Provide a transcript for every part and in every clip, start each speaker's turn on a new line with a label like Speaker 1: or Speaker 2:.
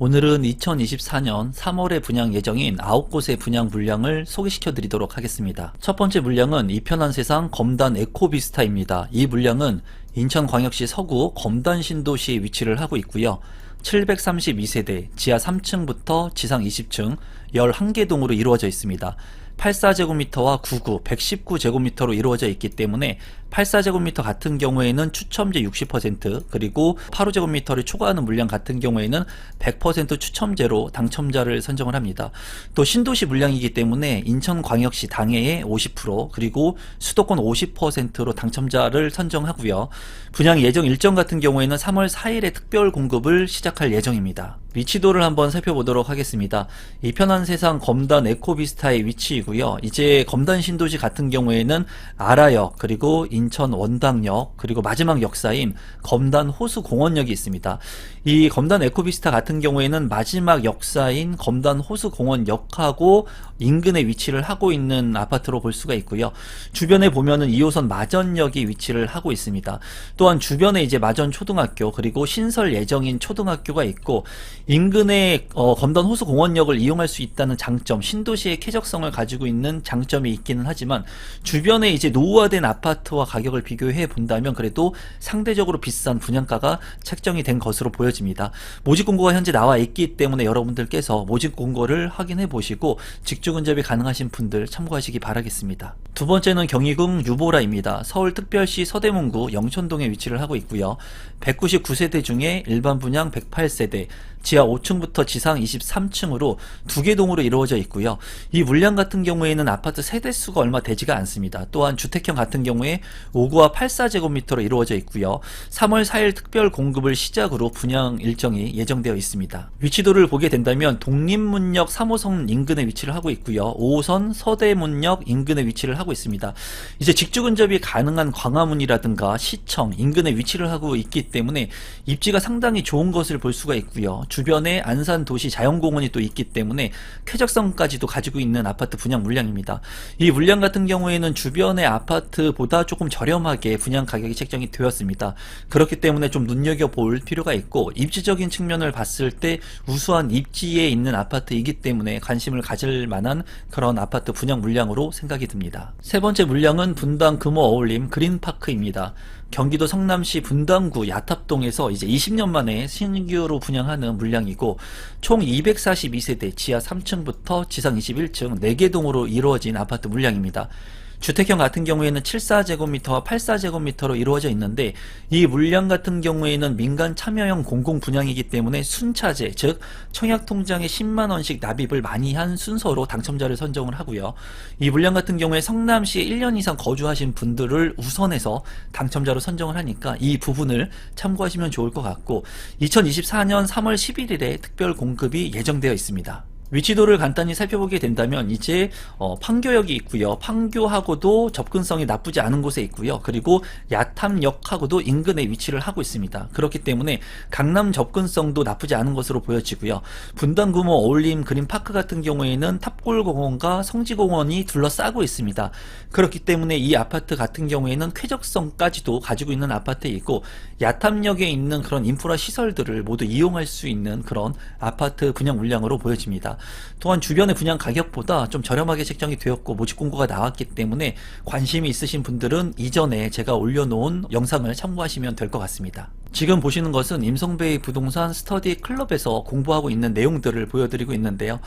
Speaker 1: 오늘은 2024년 3월에 분양 예정인 9곳의 분양 물량을 소개시켜 드리도록 하겠습니다. 첫 번째 물량은 이편한 세상 검단 에코비스타입니다. 이 물량은 인천광역시 서구 검단 신도시에 위치를 하고 있고요. 732세대, 지하 3층부터 지상 20층, 11개 동으로 이루어져 있습니다. 84제곱미터와 99, 119제곱미터로 이루어져 있기 때문에 84제곱미터 같은 경우에는 추첨제 60% 그리고 85제곱미터를 초과하는 물량 같은 경우에는 100% 추첨제로 당첨자를 선정을 합니다. 또 신도시 물량이기 때문에 인천광역시 당해에 50% 그리고 수도권 50%로 당첨자를 선정하고요. 분양 예정 일정 같은 경우에는 3월 4일에 특별 공급을 시작할 예정입니다. 위치도를 한번 살펴보도록 하겠습니다. 이 편한 세상 검단 에코비스타의 위치 이고요. 이제 검단 신도시 같은 경우에는 아라역 그리고 인천 원당역 그리고 마지막 역사인 검단 호수공원역이 있습니다. 이 검단 에코비스타 같은 경우에는 마지막 역사인 검단 호수공원역하고 인근에 위치를 하고 있는 아파트로 볼 수가 있고요. 주변에 보면은 2호선 마전역이 위치를 하고 있습니다. 또한 주변에 이제 마전 초등학교 그리고 신설 예정인 초등학교가 있고 인근에 어, 검단 호수공원역을 이용할 수 있다는 장점, 신도시의 쾌적성을 가지고 있는 장점이 있기는 하지만 주변에 이제 노후화된 아파트와 가격을 비교해 본다면 그래도 상대적으로 비싼 분양가가 책정이 된 것으로 보여집니다. 모집 공고가 현재 나와 있기 때문에 여러분들께서 모집 공고를 확인해 보시고 직주 근접이 가능하신 분들 참고하시기 바라겠습니다. 두 번째는 경희궁 유보라입니다. 서울특별시 서대문구 영천동에 위치를 하고 있고요. 199세대 중에 일반 분양 108세대, 지하 5층부터 지상 23층으로 두 개 동으로 이루어져 있고요. 이 물량 같은 경우에는 아파트 세대 수가 얼마 되지가 않습니다. 또한 주택형 같은 경우에 5구와 84제곱미터로 이루어져 있고요. 3월 4일 특별 공급을 시작으로 분양 일정이 예정되어 있습니다. 위치도를 보게 된다면 독립문역 3호선 인근에 위치를 하고 있고요. 5호선 서대문역 인근에 위치를 하고 있습니다. 이제 직주 근접이 가능한 광화문이라든가 시청 인근에 위치를 하고 있기 때문에 입지가 상당히 좋은 것을 볼 수가 있고요. 주변에 안산 도시 자연공원이 또 있기 때문에 쾌적성까지도 가지고 있는 아파트 분양 물량입니다. 이 물량 같은 경우에는 주변의 아파트보다 조금 저렴하게 분양 가격이 책정이 되었습니다. 그렇기 때문에 좀 눈여겨볼 필요가 있고 입지적인 측면을 봤을 때 우수한 입지에 있는 아파트이기 때문에 관심을 가질 만한 그런 아파트 분양 물량으로 생각이 듭니다. 세 번째 물량은 분당 금호 어울림 그린파크입니다. 경기도 성남시 분당구 야탑동에서 이제 20년 만에 신규로 분양하는 물량이고 총 242세대 지하 3층부터 지상 21층 4개 동으로 이루어진 아파트 물량입니다. 주택형 같은 경우에는 74제곱미터와 84제곱미터로 이루어져 있는데 이 물량 같은 경우에는 민간 참여형 공공 분양이기 때문에 순차제 즉 청약 통장에 10만 원씩 납입을 많이 한 순서로 당첨자를 선정을 하고요. 이 물량 같은 경우에 성남시에 1년 이상 거주하신 분들을 우선해서 당첨자로 선정을 하니까 이 부분을 참고하시면 좋을 것 같고 2024년 3월 11일에 특별 공급이 예정되어 있습니다. 위치도를 간단히 살펴보게 된다면 이제 어, 판교역이 있고요. 판교하고도 접근성이 나쁘지 않은 곳에 있고요. 그리고 야탐역하고도 인근에 위치를 하고 있습니다. 그렇기 때문에 강남 접근성도 나쁘지 않은 것으로 보여지고요. 분당구모 어울림 그린파크 같은 경우에는 탑골공원과 성지공원이 둘러싸고 있습니다. 그렇기 때문에 이 아파트 같은 경우에는 쾌적성까지도 가지고 있는 아파트에 있고 야탐역에 있는 그런 인프라 시설들을 모두 이용할 수 있는 그런 아파트 분양 물량으로 보여집니다. 또한 주변의 분양 가격보다 좀 저렴하게 책정이 되었고 모집 공고가 나왔기 때문에 관심이 있으신 분들은 이전에 제가 올려놓은 영상을 참고하시면 될 것 같습니다. 지금 보시는 것은 임성베이 부동산 스터디 클럽에서 공부하고 있는 내용들을 보여드리고 있는데요.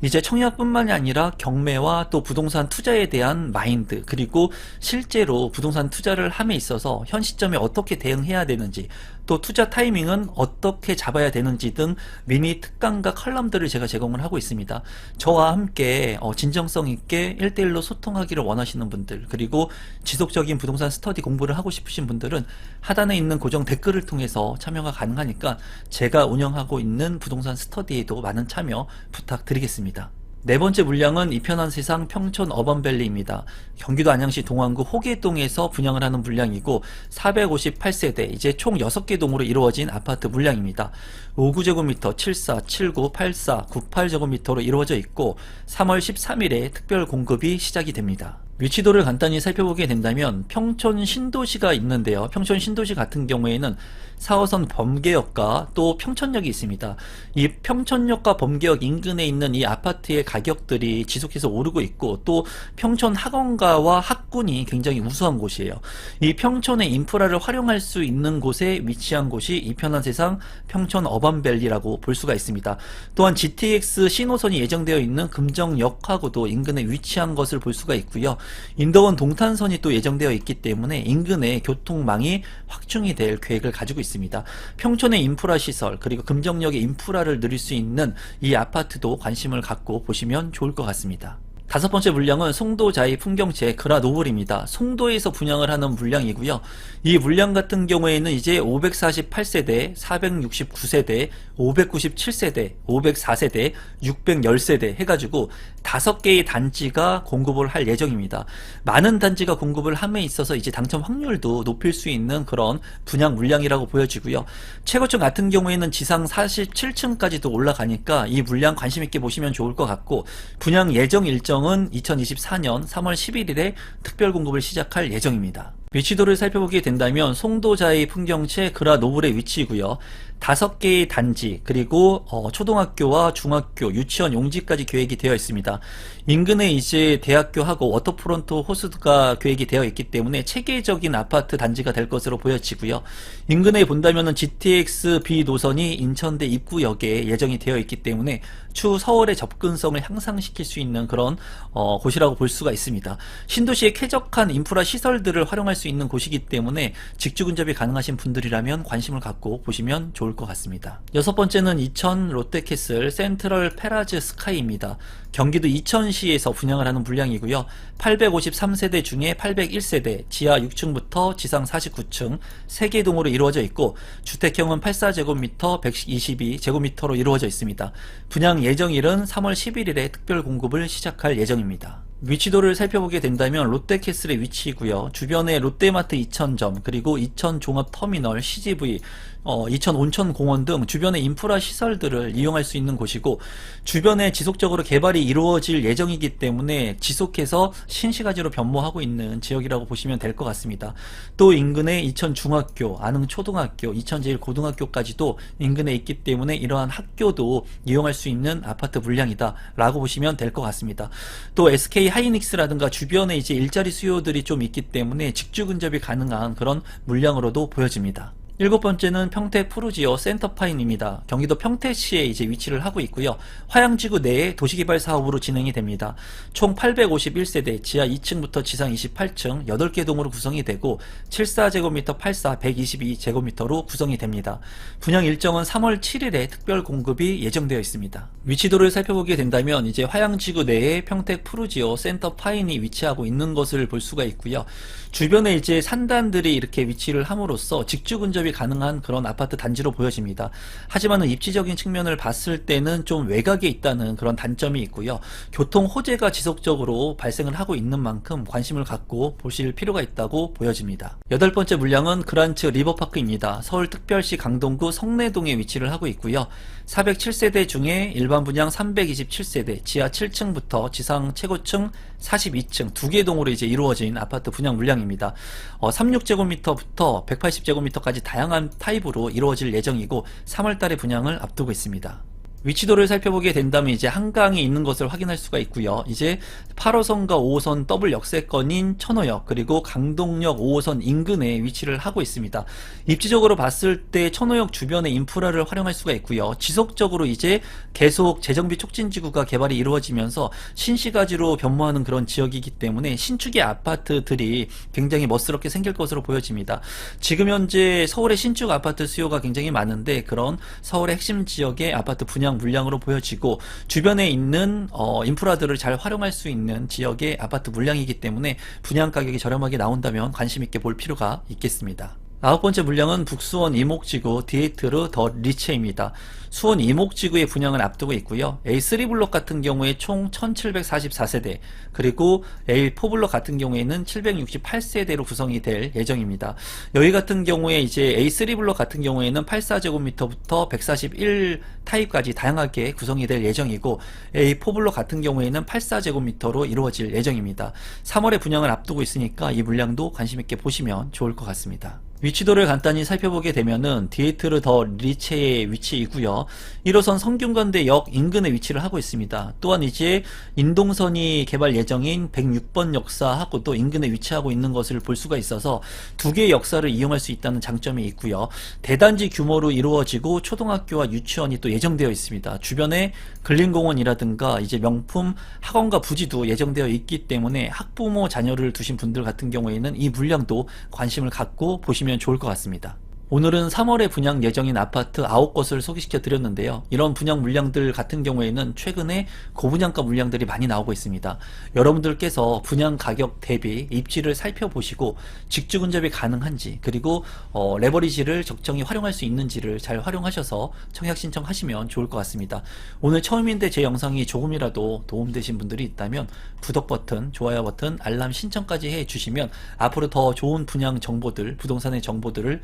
Speaker 1: 이제 청약뿐만이 아니라 경매와 또 부동산 투자에 대한 마인드 그리고 실제로 부동산 투자를 함에 있어서 현 시점에 어떻게 대응해야 되는지 또 투자 타이밍은 어떻게 잡아야 되는지 등 미니 특강과 칼럼들을 제가 제공을 하고 있습니다. 저와 함께 어, 진정성 있게 1대1로 소통하기를 원하시는 분들 그리고 지속적인 부동산 스터디 공부를 하고 싶으신 분들은 하단에 있는 고정 댓글을 통해 서 참여가 가능하니까 제가 운영하고 있는 부동산 스터디에도 많은 참여 부탁드리겠습니다. 네 번째 물량은 이 편한 세상 평촌 어반밸리입니다. 경기도 안양시 동안구 호계동에서 분양을 하는 물량이고 458세대 이제 총 6개 동으로 이루어진 아파트 물량입니다. 59제곱미터 74, 79, 84, 98제곱미터로 이루어져 있고 3월 13일에 특별 공급이 시작이 됩니다. 위치도를 간단히 살펴보게 된다면 평촌 신도시가 있는데요. 평촌 신도시 같은 경우에는 4호선 범계역과 또 평촌역이 있습니다. 이 평촌역과 범계역 인근에 있는 이 아파트의 가격들이 지속해서 오르고 있고 또 평촌 학원가와 학군이 굉장히 우수한 곳이에요. 이 평촌의 인프라를 활용할 수 있는 곳에 위치한 곳이 이 편한 세상 평촌 어반밸리라고 볼 수가 있습니다. 또한 GTX 신호선이 예정되어 있는 금정역하고도 인근에 위치한 것을 볼 수가 있고요. 인덕원 동탄선이 또 예정되어 있기 때문에 인근에 교통망이 확충이 될 계획을 가지고 있습니다. 평촌의 인프라 시설 그리고 금정역의 인프라를 누릴 수 있는 이 아파트도 관심을 갖고 보시면 좋을 것 같습니다. 다섯 번째 물량은 송도자이 풍경채 그라노블입니다. 송도에서 분양을 하는 물량이고요. 이 물량 같은 경우에는 이제 548세대, 469세대, 597세대, 504세대, 610세대 해가지고 다섯 개의 단지가 공급을 할 예정입니다. 많은 단지가 공급을 함에 있어서 이제 당첨 확률도 높일 수 있는 그런 분양 물량이라고 보여지고요. 최고층 같은 경우에는 지상 47층까지도 올라가니까 이 물량 관심 있게 보시면 좋을 것 같고 분양 예정 일정 은 2024년 3월 11일에 특별 공급을 시작할 예정입니다. 위치도를 살펴보게 된다면 송도자의 풍경채 그라노블의 위치이고요. 다섯 개의 단지 그리고 어, 초등학교와 중학교, 유치원, 용지까지 계획이 되어 있습니다. 인근에 이제 대학교하고 워터프론트 호수가 계획이 되어 있기 때문에 체계적인 아파트 단지가 될 것으로 보여지고요. 인근에 본다면은 GTX B 노선이 인천대 입구역에 예정이 되어 있기 때문에 추 서울의 접근성을 향상시킬 수 있는 그런 어, 곳이라고 볼 수가 있습니다. 신도시의 쾌적한 인프라 시설들을 활용할 수 있는 곳이기 때문에 직주 근접이 가능하신 분들이라면 관심을 갖고 보시면 좋을 것 같습니다. 여섯 번째는 이천 롯데캐슬 센트럴 페라즈 스카이입니다. 경기도 이천시에서 분양을 하는 물량이고요. 853세대 중에 801세대, 지하 6층부터 지상 49층, 3개 동으로 이루어져 있고 주택형은 84제곱미터, 122제곱미터로 이루어져 있습니다. 분양 예정일은 3월 11일에 특별 공급을 시작할 예정입니다. 위치도를 살펴보게 된다면 롯데캐슬의 위치이고요. 주변에 롯데마트 2000점 그리고 2000 종합터미널 CGV 어, 2000 온천 공원 등 주변의 인프라 시설들을 이용할 수 있는 곳이고 주변에 지속적으로 개발이 이루어질 예정이기 때문에 지속해서 신시가지로 변모하고 있는 지역이라고 보시면 될 것 같습니다. 또 인근에 2000 중학교, 안흥 초등학교, 2000 제일 고등학교까지도 인근에 있기 때문에 이러한 학교도 이용할 수 있는 아파트 물량이다라고 보시면 될 것 같습니다. 또 SK 하이닉스라든가 주변에 이제 일자리 수요들이 좀 있기 때문에 직주 근접이 가능한 그런 물량으로도 보여집니다. 일곱 번째는 평택 푸르지오 센터파인입니다. 경기도 평택시에 이제 위치를 하고 있고요. 화양지구 내에 도시개발 사업으로 진행이 됩니다. 총 851세대, 지하 2층부터 지상 28층, 8개 동으로 구성이 되고 74제곱미터 84, 122제곱미터로 구성이 됩니다. 분양 일정은 3월 7일에 특별 공급이 예정되어 있습니다. 위치도를 살펴보게 된다면 이제 화양지구 내에 평택 푸르지오 센터파인이 위치하고 있는 것을 볼 수가 있고요. 주변에 이제 산단들이 이렇게 위치를 함으로써 직주 근접 이 가능한 그런 아파트 단지로 보여집니다. 하지만은 입지적인 측면을 봤을 때는 좀 외곽에 있다는 그런 단점이 있고요. 교통 호재가 지속적으로 발생을 하고 있는 만큼 관심을 갖고 보실 필요가 있다고 보여집니다. 여덟 번째 물량은 그란츠 리버파크입니다. 서울 특별시 강동구 성내동에 위치를 하고 있고요. 407세대 중에 일반 분양 327세대, 지하 7층부터 지상 최고층 42층 두 개 동으로 이제 이루어진 아파트 분양 물량입니다. 어, 36제곱미터부터 180제곱미터까지 다양한 타입으로 이루어질 예정이고 3월달에 분양을 앞두고 있습니다. 위치도를 살펴보게 된다면 이제 한강이 있는 것을 확인할 수가 있고요. 이제 8호선과 5호선 더블 역세권인 천호역 그리고 강동역 5호선 인근에 위치를 하고 있습니다. 입지적으로 봤을 때 천호역 주변의 인프라를 활용할 수가 있고요. 지속적으로 이제 계속 재정비 촉진 지구가 개발이 이루어지면서 신시가지로 변모하는 그런 지역이기 때문에 신축의 아파트들이 굉장히 멋스럽게 생길 것으로 보여집니다. 지금 현재 서울의 신축 아파트 수요가 굉장히 많은데 그런 서울의 핵심 지역의 아파트 분양 물량으로 보여지고 주변에 있는 어, 인프라들을 잘 활용할 수 있는 지역의 아파트 물량이기 때문에 분양 가격이 저렴하게 나온다면 관심 있게 볼 필요가 있겠습니다. 아홉 번째 물량은 북수원 이목지구 디에이트르 더 리체입니다. 수원 이목지구의 분양을 앞두고 있고요. A3 블록 같은 경우에 총 1744세대, 그리고 A4 블록 같은 경우에는 768세대로 구성이 될 예정입니다. 여기 같은 경우에 이제 A3 블록 같은 경우에는 84제곱미터부터 141 타입까지 다양하게 구성이 될 예정이고 A4 블록 같은 경우에는 84제곱미터로 이루어질 예정입니다. 3월에 분양을 앞두고 있으니까 이 물량도 관심 있게 보시면 좋을 것 같습니다. 위치도를 간단히 살펴보게 되면은 디에이트르 더 리체의 위치이고요. 1호선 성균관대 역 인근에 위치를 하고 있습니다. 또한 이제 인동선이 개발 예정인 106번 역사하고도 인근에 위치하고 있는 것을 볼 수가 있어서 두 개의 역사를 이용할 수 있다는 장점이 있고요. 대단지 규모로 이루어지고 초등학교와 유치원이 또 예정되어 있습니다. 주변에 근린공원이라든가 이제 명품 학원과 부지도 예정되어 있기 때문에 학부모 자녀를 두신 분들 같은 경우에는 이 물량도 관심을 갖고 보시면 좋을 것 같습니다. 오늘은 3월에 분양 예정인 아파트 9곳을 소개시켜 드렸는데요. 이런 분양 물량들 같은 경우에는 최근에 고분양가 물량들이 많이 나오고 있습니다. 여러분들께서 분양 가격 대비 입지를 살펴보시고 직주 근접이 가능한지 그리고 어, 레버리지를 적정히 활용할 수 있는지를 잘 활용하셔서 청약 신청하시면 좋을 것 같습니다. 오늘 처음인데 제 영상이 조금이라도 도움되신 분들이 있다면 구독 버튼, 좋아요 버튼, 알람 신청까지 해 주시면 앞으로 더 좋은 분양 정보들, 부동산의 정보들을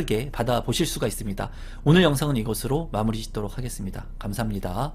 Speaker 1: 빠르게 받아보실 수가 있습니다. 오늘 영상은 이것으로 마무리 짓도록 하겠습니다. 감사합니다.